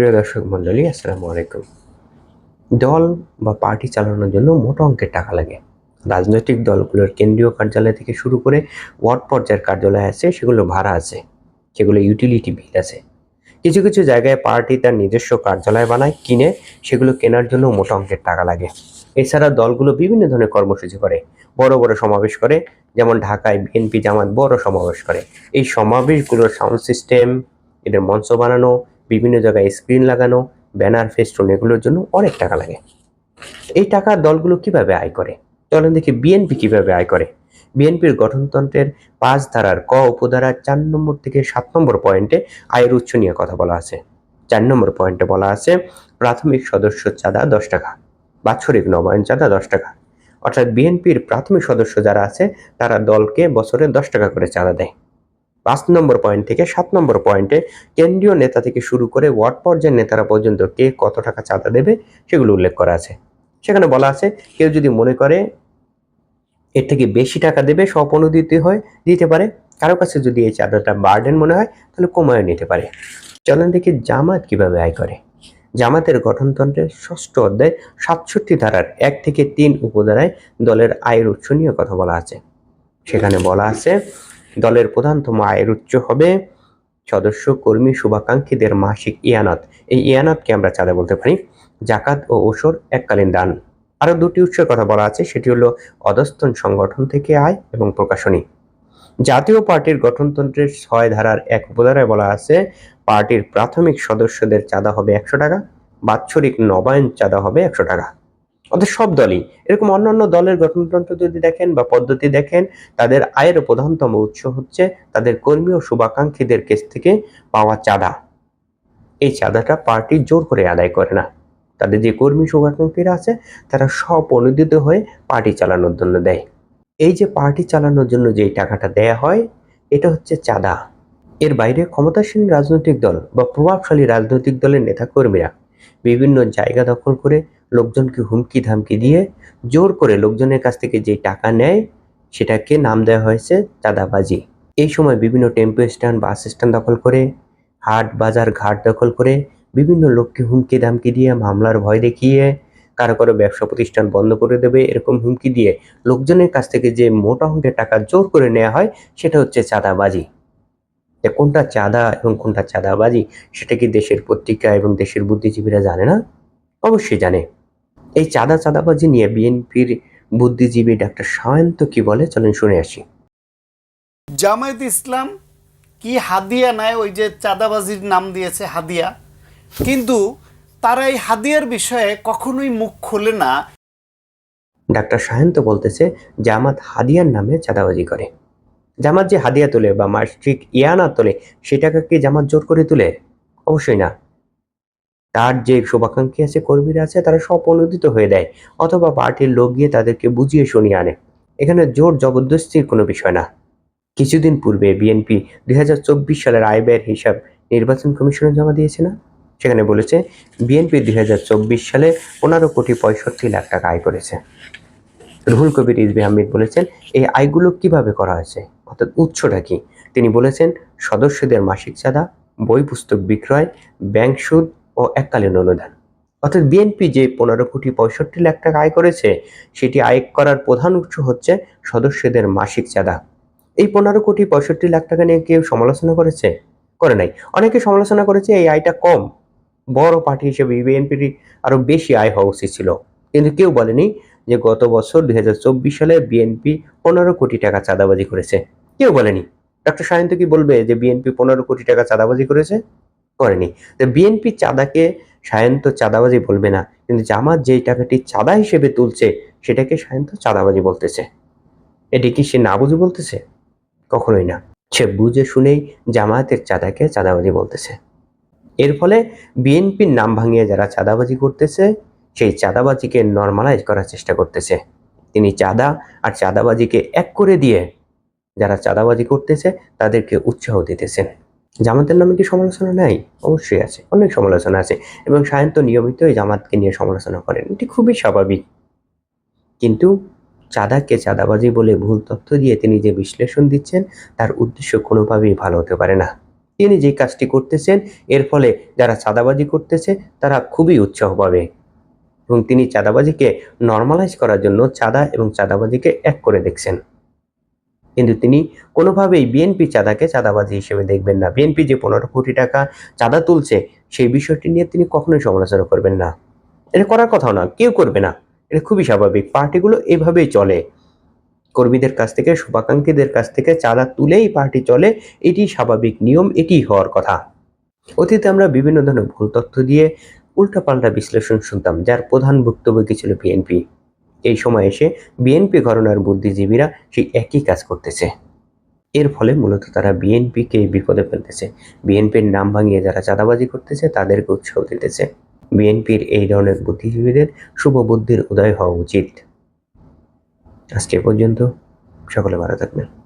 প্রিয় দর্শক মণ্ডলী, আসসালামু আলাইকুম। দল বা পার্টি চালানোর জন্য মোটা অঙ্কের টাকা লাগে। রাজনৈতিক দলগুলোর কেন্দ্রীয় কার্যালয় থেকে শুরু করে ওয়ার্ড পর্যায়ের কার্যালয় আছে, সেগুলো ভাড়া আছে, সেগুলো ইউটিলিটি বিল আছে। কিছু কিছু জায়গায় পার্টি তার নিজস্ব কার্যালয় বানায়, কিনে সেগুলো কেনার জন্য মোটা অঙ্কের টাকা লাগে। এছাড়া দলগুলো বিভিন্ন ধরনের কর্মসূচি করে, বড় বড় সমাবেশ করে, যেমন ঢাকায় বিএনপি জামাত বড় সমাবেশ করে। এই সমাবেশগুলোর সাউন্ড সিস্টেম এদের মঞ্চ বানানো বিভিন্ন জায়গায় স্ক্রিন লাগানো ব্যানার ফেস্টুন এগুলোর জন্য অনেক টাকা লাগে। এই টাকা দলগুলো কীভাবে আয় করে? চলেন দেখি বিএনপি কীভাবে আয় করে। বিএনপির গঠনতন্ত্রের পাঁচ ধারার ক উপধারার চার নম্বর থেকে সাত নম্বর পয়েন্টে আয়ের উৎস নিয়ে কথা বলা আছে। চার নম্বর পয়েন্টে বলা আছে, প্রাথমিক সদস্য চাঁদা দশ টাকা, বাৎসরিক নবায়ন চাঁদা দশ টাকা। অর্থাৎ বিএনপির প্রাথমিক সদস্য যারা আছে, তারা দলকে বছরে দশ টাকা করে চাঁদা দেয়। পাঁচ নম্বর পয়েন্ট থেকে সাত নম্বর পয়েন্টে কেন্দ্রীয় নেতা থেকে শুরু করে ওয়ার্ড পর্যায়ের নেতারা পর্যন্ত কে কত টাকা চাঁদা দেবে সেগুলো উল্লেখ করা আছে। সেখানে বলা আছে, কেউ যদি মনে করে এর থেকে বেশি টাকা দেবে, স্বপনুদিতে হয় দিতে পারে। কারও কাছে যদি এই চাঁদাটা বার্ডেন মনে হয়, তাহলে কমায় নিতে পারে। চলেন দেখি জামাত কীভাবে আয় করে। জামাতের গঠনতন্ত্রের ষষ্ঠ অধ্যায় সাতষট্টি ধারার এক থেকে তিন উপধারায় দলের আয়ের উৎস নিয়ে কথা বলা আছে। সেখানে বলা আছে দলের প্রধানতম আয়ের উৎস হবে সদস্য, কর্মী, শুভাকাঙ্ক্ষীদের মাসিক ইয়ানাত। এই ইয়ানাতকে আমরা চাঁদা বলতে পারি। জাকাত ও ওসর এককালীন দান। আরও দুটি উৎসের কথা বলা আছে, সেটি হলো অধস্তন সংগঠন থেকে আয় এবং প্রকাশনী। জাতীয় পার্টির গঠনতন্ত্রের ছয় ধারার এক উপধারায় বলা আছে, পার্টির প্রাথমিক সদস্যদের চাঁদা হবে একশো টাকা, বাৎসরিক নবায়ন চাঁদা হবে একশো টাকা। অর্থাৎ সব দলই। এরকম অন্যান্য দলের গঠনতন্ত্র যদি দেখেন বা পদ্ধতি দেখেন, তাদের আয়ের প্রধানতম উৎস হচ্ছে তাদের কর্মী ও শুভাকাঙ্ক্ষীদের কাছ থেকে পাওয়া চাঁদা। এই চাঁদাটা পার্টি জোর করে আদায় করে না। তাদের যে কর্মী শুভাকাঙ্ক্ষীরা আছে, তারা সব অনুদিত হয়ে পার্টি চালানোর জন্য দেয়। এই যে পার্টি চালানোর জন্য যেই টাকাটা দেয়া হয়, এটা হচ্ছে চাঁদা। এর বাইরে ক্ষমতাসীন রাজনৈতিক দল বা প্রভাবশালী রাজনৈতিক দলের নেতাকর্মীরা বিভিন্ন জায়গা দখল করে লোকজনকে হুমকি ধামকি দিয়ে জোর করে লোকজনের কাছ থেকে যে টাকা নেয়, সেটাকে নাম দেওয়া হয়েছে চাঁদাবাজি। এই সময় বিভিন্ন টেম্পো স্ট্যান্ড, বাস স্ট্যান্ড দখল করে, হাট, বাজার ঘাট দখল করে বিভিন্ন লোককে হুমকি ধামকি দিয়ে মামলার ভয় দেখিয়ে কারও কারও ব্যবসা প্রতিষ্ঠান বন্ধ করে দেবে, এরকম হুমকি দিয়ে লোকজনের কাছ থেকে যে মোটা অঙ্কের টাকা জোর করে নেওয়া হয়, সেটা হচ্ছে চাঁদাবাজি। যে কোনটা চাঁদা এবং কোনটা চাঁদাবাজি সেটা কি দেশের পত্রিকা এবং দেশের বুদ্ধিজীবীরা জানে না? অবশ্যই জানে। এই চাঁদা চাঁদাবাজি নিয়ে বিএনপির বুদ্ধিজীবী ডাক্তার সায়ন্ত কি বলে? চলেন শুনে আসি। জামায়াত ইসলাম কি হাদিয়া নেয় ওই যে চাঁদাবাজির নাম দিয়েছে হাদিয়া। কিন্তু তারা এই হাদিয়ার বিষয়ে কখনোই মুখ খোলে না। ডাক্তার সায়ন্ত বলতেছে জামাত হাদিয়ার নামে চাঁদাবাজি করে। জামাত যে হাদিয়া তোলে বা মাসিক ইয়ানা তোলে, সেটাকে কি জামাত জোর করে তুলে? অবশ্যই না। তার যে শুভাকাঙ্ক্ষী আছে, কর্মীরা আছে, তারা সব অনুদিত হয়ে দেয়, অথবা পার্টির লোক গিয়ে তাদেরকে বুঝিয়ে শুনিয়ে আনে। এখানে জোর জবরদস্তির কোনো বিষয় না। কিছুদিন পূর্বে বিএনপি দুই হাজার চব্বিশ সালের আয় ব্যয়ের হিসাব নির্বাচন কমিশনে জমা দিয়েছে না? সেখানে বলেছে, বিএনপি দুই হাজার চব্বিশ সালে পনেরো কোটি পঁয়ষট্টি লাখ টাকা আয় করেছে। রুহুল কবির ইসবি আহমেদ বলেছেন, এই আয়গুলো কীভাবে করা হয়েছে? অর্থাৎ উৎসটা কি? তিনি বলেছেন, সদস্যদের মাসিক চাঁদা, বই পুস্তক বিক্রয়, ব্যাংক সুদ ও এককালীন অনুদান। অর্থাৎ বিএনপি যে পনেরো কোটি পঁয়ষট্টি লাখ টাকা আয় করেছে, সেটি আয় করার প্রধান উৎস হচ্ছে সদস্যদের মাসিক চাঁদা। এই পনেরো কোটি পঁয়ষট্টি লাখ টাকা নিয়ে কেউ সমালোচনা করেছে? করে নাই। অনেকে সমালোচনা করেছে এই আয়টা কম। বড় পার্টি হিসেবে বিএনপির আরও বেশি আয় হওয়া উচিত ছিল। কিন্তু কেউ বলেনি যে গত বছর দুই হাজার চব্বিশ সালে বিএনপি পনেরো কোটি টাকা চাঁদাবাজি করেছে। কেউ বলেনি। ডক্টর সায়ন্ত কি বলবে যে বিএনপি পনেরো কোটি টাকা চাঁদাবাজি করেছে? করেনি। তো বিএনপি চাঁদাকে সায়ন্ত চাঁদাবাজি বলবে না, কিন্তু জামাত যেই টাকাটি চাঁদা হিসেবে তুলছে, সেটাকে সায়ন্ত চাঁদাবাজি বলতেছে। এটি কি সে না বুঝে বলতেছে? কখনোই না। সে বুঝে শুনেই জামায়াতের চাঁদাকে চাঁদাবাজি বলতেছে। এর ফলে বিএনপির নাম ভাঙিয়ে যারা চাঁদাবাজি করতেছে, সেই চাঁদাবাজিকে নর্মালাইজ করার চেষ্টা করতেছে। তিনি চাঁদা আর চাঁদাবাজিকে এক করে দিয়ে যারা চাঁদাবাজি করতেছে, তাদেরকে উৎসাহ দিতেছেন জামাতের নামে কি সমালোচনা নাই? অবশ্যই আছে, অনেক সমালোচনা আছে। এবং সায়ন্ত নিয়মিত এই জামাতকে নিয়ে সমালোচনা করেন, এটি খুবই স্বাভাবিক। কিন্তু চাঁদাকে চাঁদাবাজি বলে ভুল তথ্য দিয়ে তিনি যে বিশ্লেষণ দিচ্ছেন, তার উদ্দেশ্য কোনোভাবেই ভালো হতে পারে না। তিনি যে কাজটি করতেছেন, এর ফলে যারা চাঁদাবাজি করতেছে, তারা খুবই উৎসাহ পাবে। এবং তিনি চাঁদাবাজিকে নর্মালাইজ করার জন্য চাঁদা এবং চাঁদাবাজিকে এক করে দেখছেন। কিন্তু তিনি কোনোভাবেই বিএনপি চাঁদাকে চাঁদাবাজি হিসেবে দেখবেন না। বিএনপি যে পনেরো কোটি টাকা চাঁদা তুলছে, সেই বিষয়টি নিয়ে তিনি কখনোই সমালোচনা করবেন না। এটা করার কথাও না, কেউ করবে না। এটা খুবই স্বাভাবিক। পার্টিগুলো এভাবেই চলে। কর্মীদের কাছ থেকে, শুভাকাঙ্ক্ষীদের কাছ থেকে চাঁদা তুলেই পার্টি চলে। এটি স্বাভাবিক নিয়ম, এটি হওয়ার কথা। অতীতে আমরা বিভিন্ন ধরনের ভুল তথ্য দিয়ে উল্টাপাল্টা বিশ্লেষণ শুনতাম, যার প্রধান বক্তব্য ছিল বিএনপি? এই সময় এসে বিএনপি ঘরনার বুদ্ধিজীবীরা সেই একই কাজ করতেছে। এর ফলে মূলত তারা বিএনপিকে বিপদে ফেলতেছে। বিএনপির নাম ভাঙিয়ে যারা চাঁদাবাজি করতেছে, তাদেরকে উৎসাহ দিতেছে। বিএনপির এই ধরনের বুদ্ধিজীবীদের শুভ বুদ্ধির উদয় হওয়া উচিত। আজকে পর্যন্ত। সকলে ভালো থাকবেন।